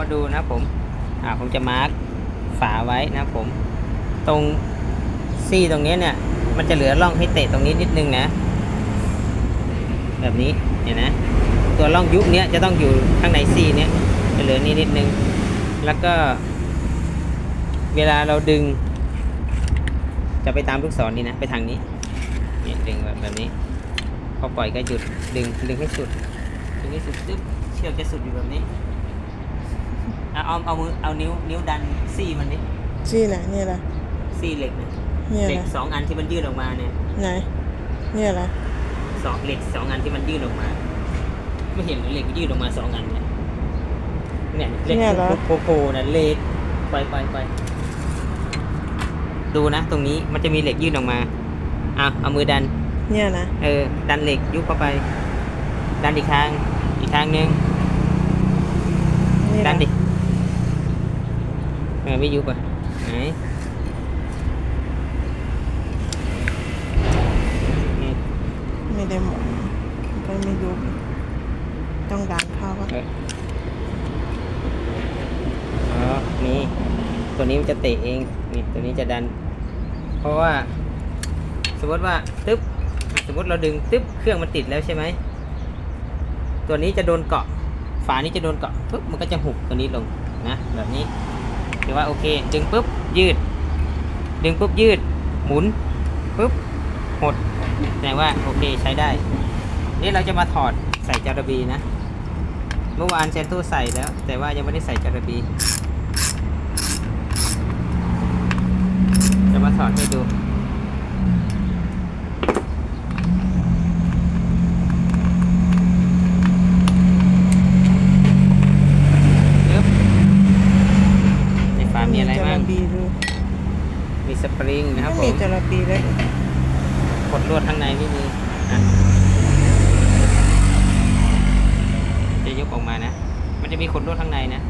มาดูนะผม อ่าผมจะมาร์กฝาไว้นะผม ตรงซี่ตรงนี้เนี่ย มันจะเหลือร่องให้เตะตรงนี้นิดนึงนะ แบบนี้เห็นนะ ตัวร่องยุบเนี้ยจะต้องอยู่ข้างในซี่เนี้ยจะเหลือนี้นิดนึง แล้วก็ เวลาเราดึง จะไปตามลูกศรนี่นะ ไปทางนี้นี่ดึงแบบแบบนี้ พอปล่อยก็หยุดดึงดึงให้สุดดึงให้สุดตึ๊บเชือกจะสุดอยู่แบบนี้ เอาเอาเอามือเอานิ้วนิ้วดันซี่มันนี่ซี่ไหนเนี่ยละซี่เหล็กนะเนี่ยเหล็กละสองอันที่มันยื่นออกมาเนี่ยไหนเนี่ยละสองเหล็กสองอันที่มันยื่นออกมา ไม่เห็นเหรอเหล็กยื่นออกมาสองอันเนี่ยเนี่ยเหล็กโคโคๆนะเหล็กไปไปไปดูนะ ตรงนี้มันจะมีเหล็กยื่นออกมาอะเอามือดัน เนี่ยนะเออ ดันเหล็กยุบเข้าไป ดันอีกข้าง อีกข้างหนึงนี่ดัละนดิเออไม่ยุบอะไหนนี่ไม่ได้หมดก็ไม่ยุบต้องดันเข้าก็เอออ๋อนี่ตัวนี้มันจะเตะเองนี่ตัวนี้จะดัน เพราะว่า สมมติว่าตึ๊บสมมติเราดึงตึ๊บเครื่องมันติดแล้วใช่ไหมตัวนี้จะโดนเกาะฝานี้จะโดนเกาะปุ๊บมันก็จะหุบตัวนี้ลงนะแบบนี้ ถือว่าโอเค ดึงปุ๊บยืด ดึงปุ๊บยืด หมุนปุ๊บหดแสดงว่าโอเคใช้ได้นี่เราจะมาถอดใส่จาระบีนะ เมื่อวานเซนตู้ใส่แล้ว แต่ว่ายังไม่ได้ใส่จาระบี จะมาถอดให้ดู ปึ๊บในฝามีอะไรบ้าง จบีดู มี สปริงนะครับผไม่มีมจระบีเลยกดลวดข้างในไม่มีอะจะยกออกมานะ มันจะมีขดลวดข้างในนะ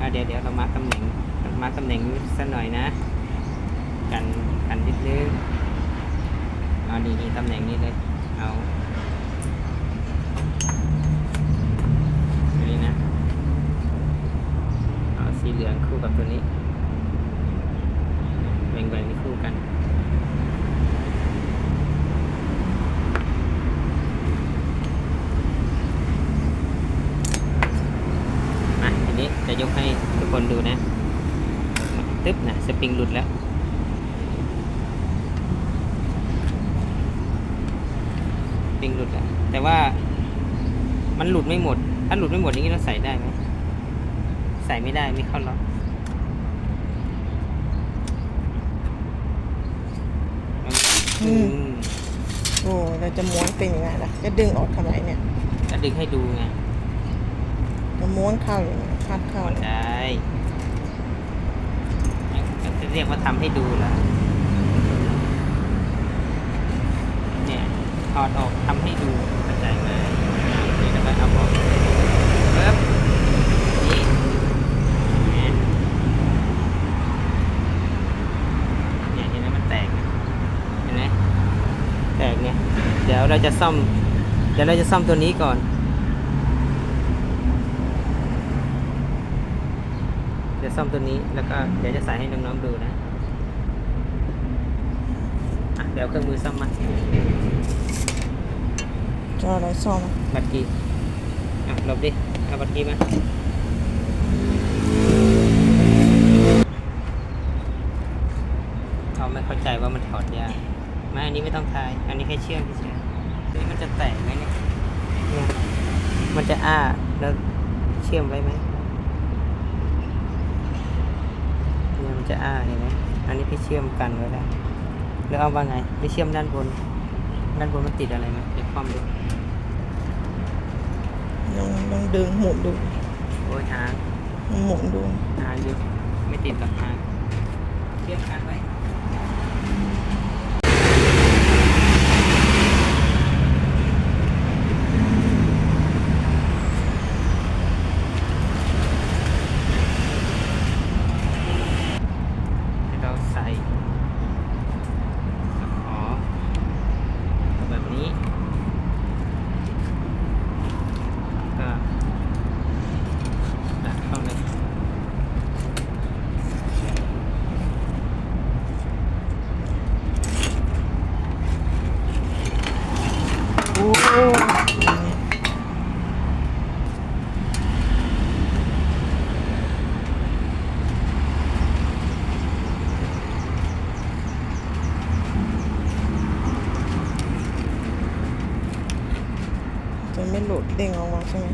อะเดี๋ยวเดี๋ยวเรามาร์คตำแหน่งมาร์คตำแหน่งสักหน่อยนะ กันกันนิดนึงเอานี่นี่ตำแหน่งนี้เลย เอาอันนี้นะ เอาสีเหลืองคู่กับตัวนี้แบ่งแบ่งๆนี่คู่กัน มาทีนี้จะยกให้ทุกคนดูนะ ตึ๊บนะ สปริงหลุดแล้ว สปริงหลุดแล้ว แต่ว่ามันหลุดไม่หมด ถ้าหลุดไม่หมดอย่างนี้เราใส่ได้ไหม ใส่ไม่ได้ไม่เข้าล็อกอืมโอ้เราจะม้วนเป็นยังไงล่ะ จะดึงออกทำไมเนี่ย จะดึงให้ดูไงจะม้วนเข้าอย่างเงี้ยพัดเข้าก็เลย ได้ก็จะ เรียกว่าทำให้ดูแล้วเนี่ยถอดออกทำให้ดูเข้าใจไหมนี่แล้วก็เอาออกปึ๊บนี่เนี่ยเนี่ยเห็นไหมมันแตกเห็นไหมแตกเนี่ยเดี๋ยวเราจะซ่อมเดี๋ยวเราจะซ่อมตัวนี้ก่อน เดี๋ยวซ่อมตัวนี้แล้วก็เดี๋ยวจะใส่ให้น้องๆดูนะอะเดี๋ยวเอาเครื่องมือซ่อมมาจะเอาอะไรซ่อมบัตรกีอะหลบดิเอาบัตรกีมาเขาไม่เข้าใจว่ามันถอดยากไม่อันนี้ไม่ต้องทาย อันนี้แค่เชื่อมเฉยๆนี่มันจะแตกไหมเนี่ยเนี่ย มันจะอ้าแล้วเชื่อมไว้ไหมเนี่ยมัน จะอ้าเห็นไหมอันนี้พี่เชื่อมกันไว้แล้วแล้วเอาว่าไงไปเชื่อมด้านบน ด้านบนมันติดอะไรไหมเดี๋ยวความดูลองลองดึงหมุนดูโอ้ยหางหมุนดูหางอยู่ไม่ติดหรอกหางเชื่อมกันไว้ให้เราใส่ตะขอแบบนี้ ก็ดัด อย่างเงี้ยจะ ไม่หลุดเด้งออกมาใช่ไหม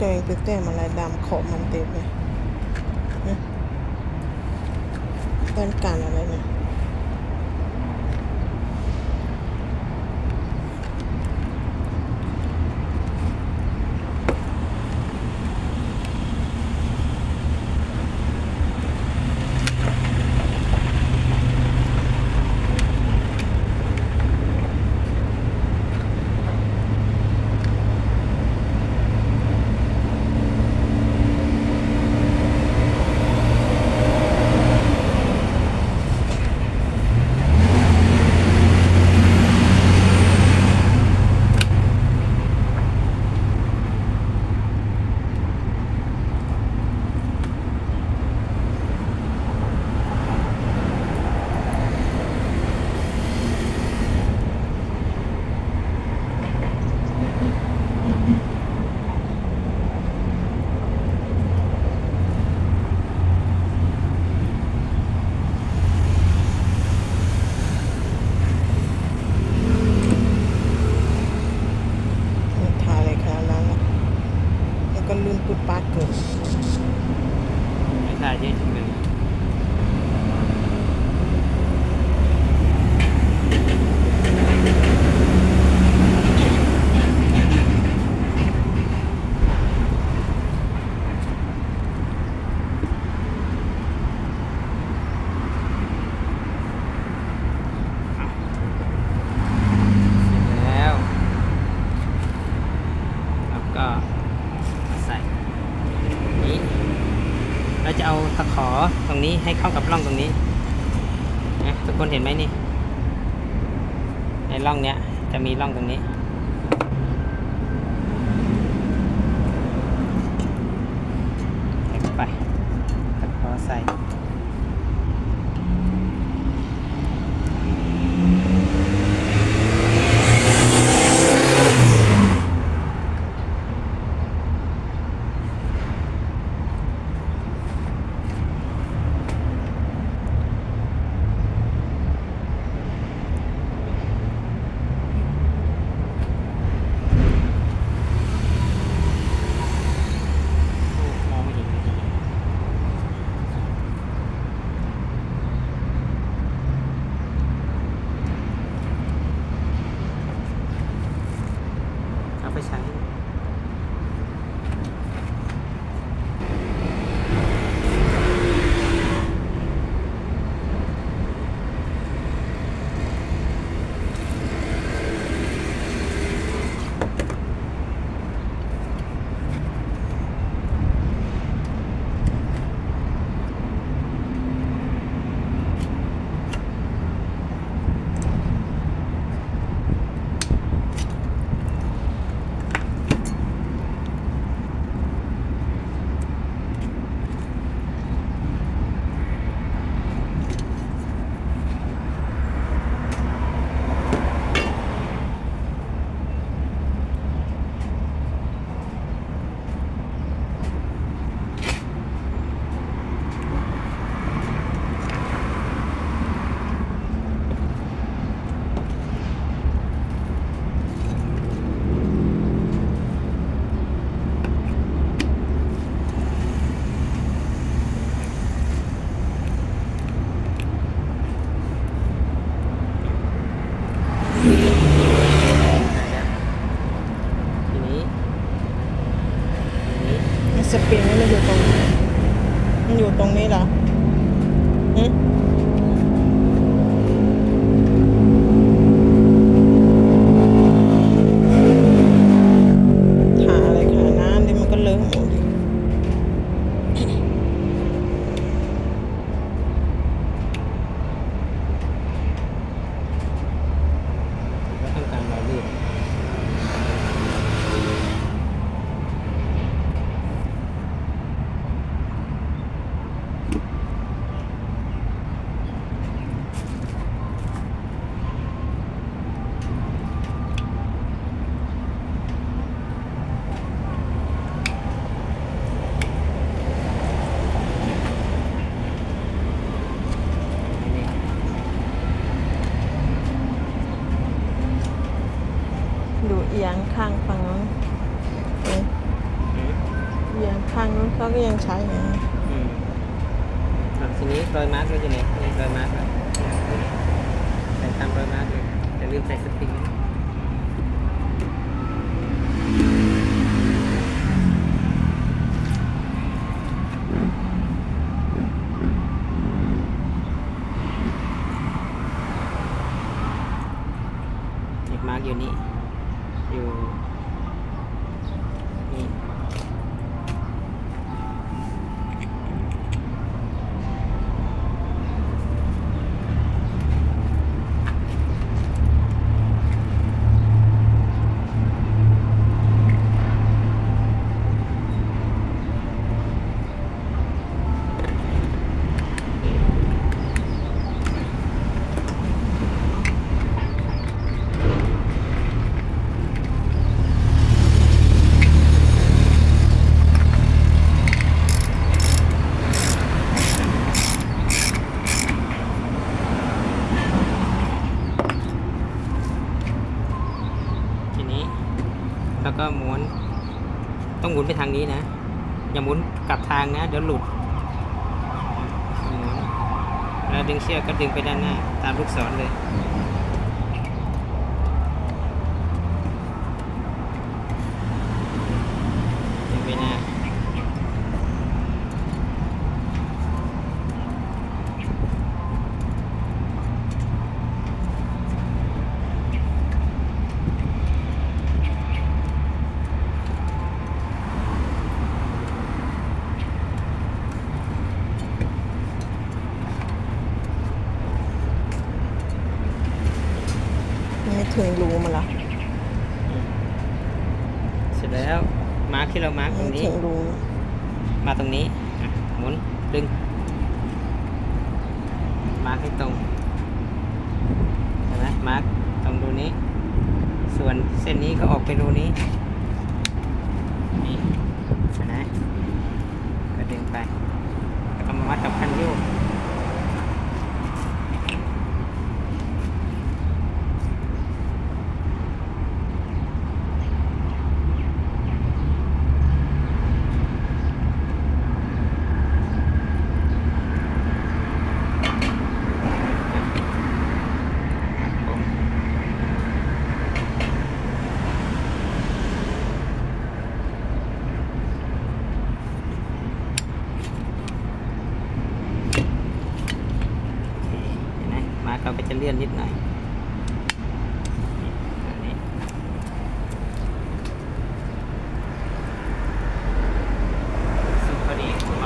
นี่ตัวเองไปแต้มอะไรดำขอบมันเต็มเลยฮะต้องการอะไรเนี่ย มันถ่ายอะไรขนาดนั้นล่ะแล้วก็ลื่นปุดปาดเกิด ไม่ถ่ายเยอะจริงเลย เสร็จแล้ว แล้วก็มาใส่นี้ เราจะเอาตะขอตรงนี้ให้เข้ากับร่องตรงนี้นะทุกคนเห็น ไหมนี่ ในร่องเนี้ย จะมีร่องตรงนี้ สปริงนี่มันอยู่ตรงมันอยู่ตรงนี้เหรออื ใช้อยู่ะอืมอะทีนี้รอยมาร์กเราอยู่ไหนนี่รอยมาร์กแล้วใส่ตามรอยมาร์กเลยแต่ลืมใส่สปริงนะอีกมาร์กอยู่นี่ อยู่นี่ ทีนี้แล้วก็ม้วน ต้องหมุน ไปทางนี้นะ อย่าหมุนกลับทางนะ เดี๋ยวหลุดหมุนแล้วดึงเชือกก็ดึงไปด้านหน้า ตามลูกศรเลย ดึงไปหน้า ไม่ถึงรูมันละ เสร็จแล้ว มาร์คที่เรามาร์คตร ไม่ งนี้ ถึงรู มา ตรงนี้อะหมุน ดึง มาร์คให้ตรงเห็นไหมมาร์คตรงรูนี้ ส่วนเส้นนี้ก็ออกไปรูนี้ นี่เห็นไหมก็ดึงไป แล้วก็มาวัดกับคันโยก ผมเห็นไหมมาร์คเราก็จะเลื่อนนิดหน่อยนี่อันนี้สุดพอดีไป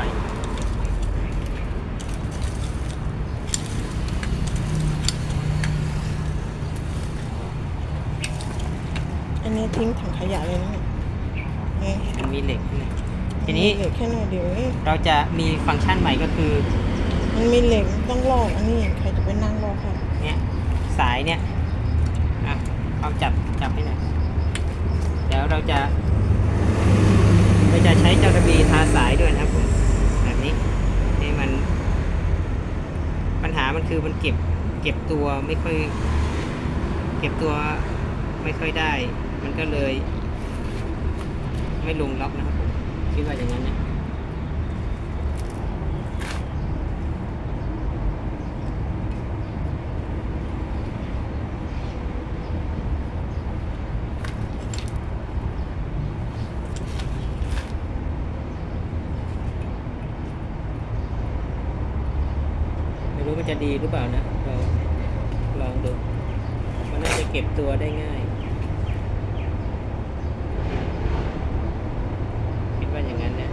อันนี้ ทิ้งถังขยะเลยนะเนี่ยมันมีเหล็กข้างในทีนี้เหล็กแค่หน่อยเดียวเองเราจะมีฟังก์ชันใหม่ก็คือมันมีเหล็กต้องลอกอันนี้ใครจะไปนั่งลอกค่ะเนี่ยสายเนี่ยอะเอาจับจับให้หน่อยเดี๋ยวเราจะเราจะใช้เจ้ากระบีทาสายด้วยนะครับผมแบบนี้นี่มัน ปัญหามันคือมันเก็บเก็บตัวไม่ค่อย เก็บตัวไม่ค่อยได้ มันก็เลย ไม่ลงล็อกนะครับผมคิดว่าอย่างนั้นนะไม่รู้มันจะดีหรือเปล่านะเราลองดูมันน่าจะเก็บตัวได้ง่าย คิดว่าอย่างนั้นนะ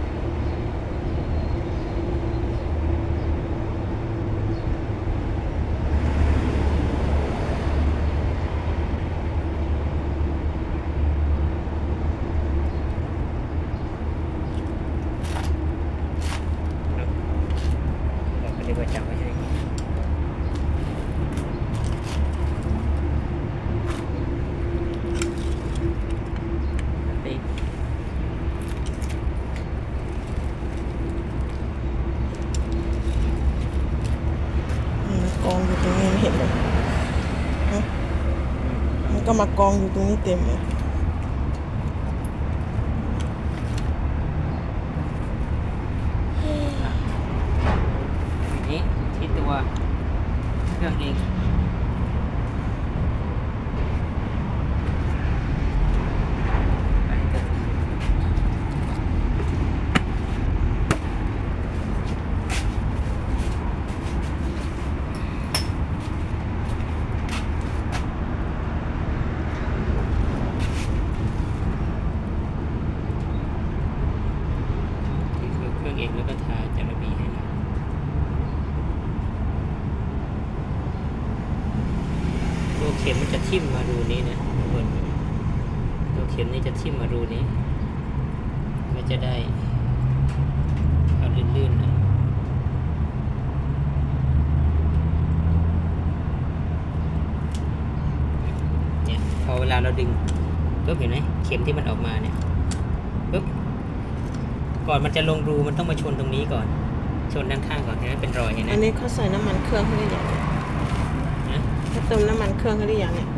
ครับเราก็เรียกว่าจับไว้ให้ ติ๊ก อืมกองอยู่ตรงนี้ไม่เห็นเลยฮะ มันก็มากองอยู่ตรงนี้เต็มเลย รื่องเองไปเถอะนี่คือเครื่องเองแล้วก็ทาจาระบีให้หนะ ตัวเข็มมันจะทิ่มมารูนี้นะทุกคนตัวเข็มนี่จะทิ่มมารูนี้ มันจะได้เอาลื่นๆหนะเนี่ยพอ เวลาเราดึงปุ๊บเห็นไหมเข็มที่มันออกมาเนี่ยปุ๊บก่อนมันจะลงรูมันต้องมาชนตรงนี้ก่อน ชนด้านข้างก่อนเห็นไหมเป็นรอยเห็นไหมอันนี้เขาใส่น้ำมันเครื่องให้หรือยังนะเขาเติมน้ำมันเครื่องให้หรือยังเนี่ย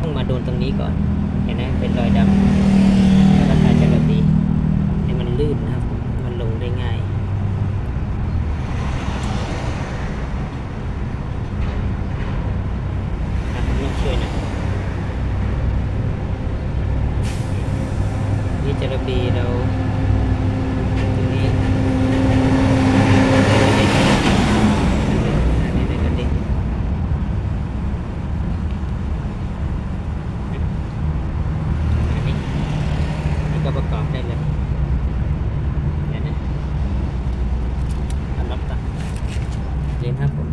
ต้องมาโดนตรงนี้ก่อน เห็นไหมเป็นรอยดำแล้วก็ทาจะแบบนี้ให้มันลื่นนะครับ มันลงได้ง่ายอะผมลองช่วยนะ นี่จะระบีเราตรงนี้อันนี้ได้กันดิ อันนี้นี่ก็ประกอบได้เลยเดี๋ยวนะอันล็อกตัเรียนครับผม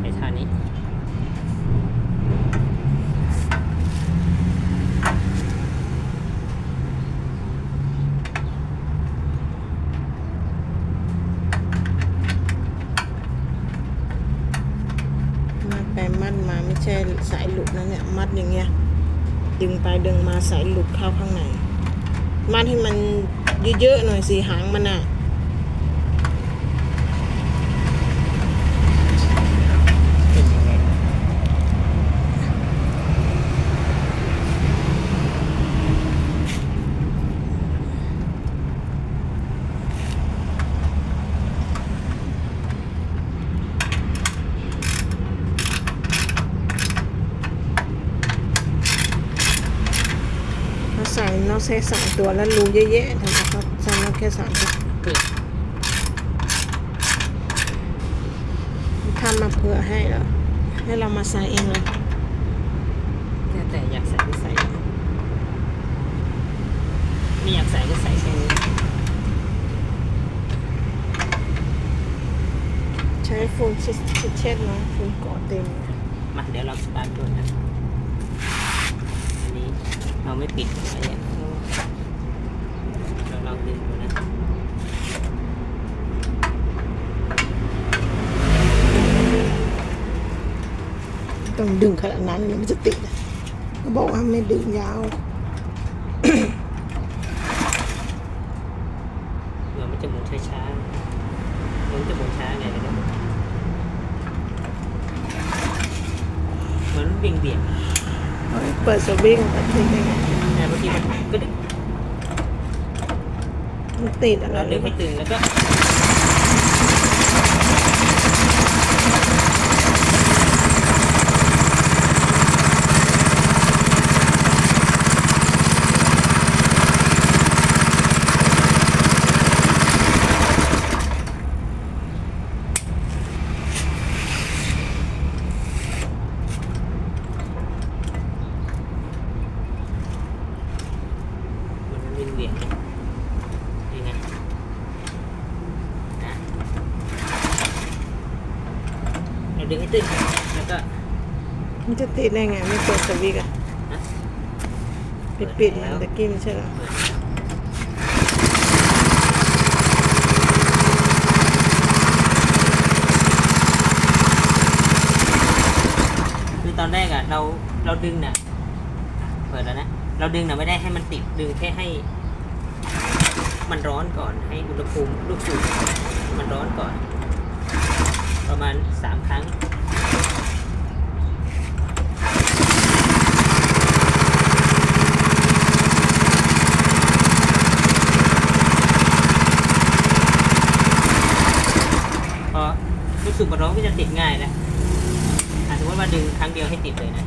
ในท่านี้ มัดไปมัดมาไม่ใช่สายหลุดนะ เงี้ยดึงไปดึงมาสายหลุดเข้าข้างในมัดให้มันเยอะๆหน่อยสิหางมันอะ เป็นยังไง เขา ใส่น็อตแค่สามตัวแล้วรูเยอะๆทำไมเขาใส่น็อตแค่สามตัวทำมาเผื่อให้แล้วให้เรามาใส่เองเลยแล้วแต่อยากใส่ก็ใส่ไม่อยากใส่ก็ใส่แค่นี้ใช้ฟูนชิดเช็ดเนาะฟูนเกาะเต็มมาเดี๋ยวเราสตาร์ทดูนะอันนี้เราไม่ปิดไว้อะเราลองดึงดูนะ ต้องดึงขนาดนั้นเลยมันจะติดอะก็บอกว่าไม่ดึงยาวเดี๋ยวมันจะหมุนช้าๆมันจะหมุนช้าไงเดี๋ยวนะเหมือนเบี่ยงเบี่ยงเปิดสวิงแต่ติดยังไงๆแต่บางทีมันก็ดึงมันติดอะไรเราหดึรืงอเปให้ล่าตึงแล้วก็มันวิ่งเบี่ยงนะนี่นะนะเรา ดึงให้ตึงแล้วก็มันจะติดได้ไงไม่เปิดสวิงอะนะปิดปิดๆมันตะกี้ไม่ใช่เหรอเปิดแล้วคือตอนแรกอะเราเราดึงน่ะเปิดแล้วนะเราดึงน่ะไม่ได้ให้มันติดดึงแค่ให้ มันร้อนก่อนให้อุณหภูมิลูกสูบมันร้อนก่อน ประมาณสามครั้ง ที่สุดกระร้องก็จะติดง่ายแล้วอะสมมติว่า ดึงครั้งเดียวให้ติดเลยนะ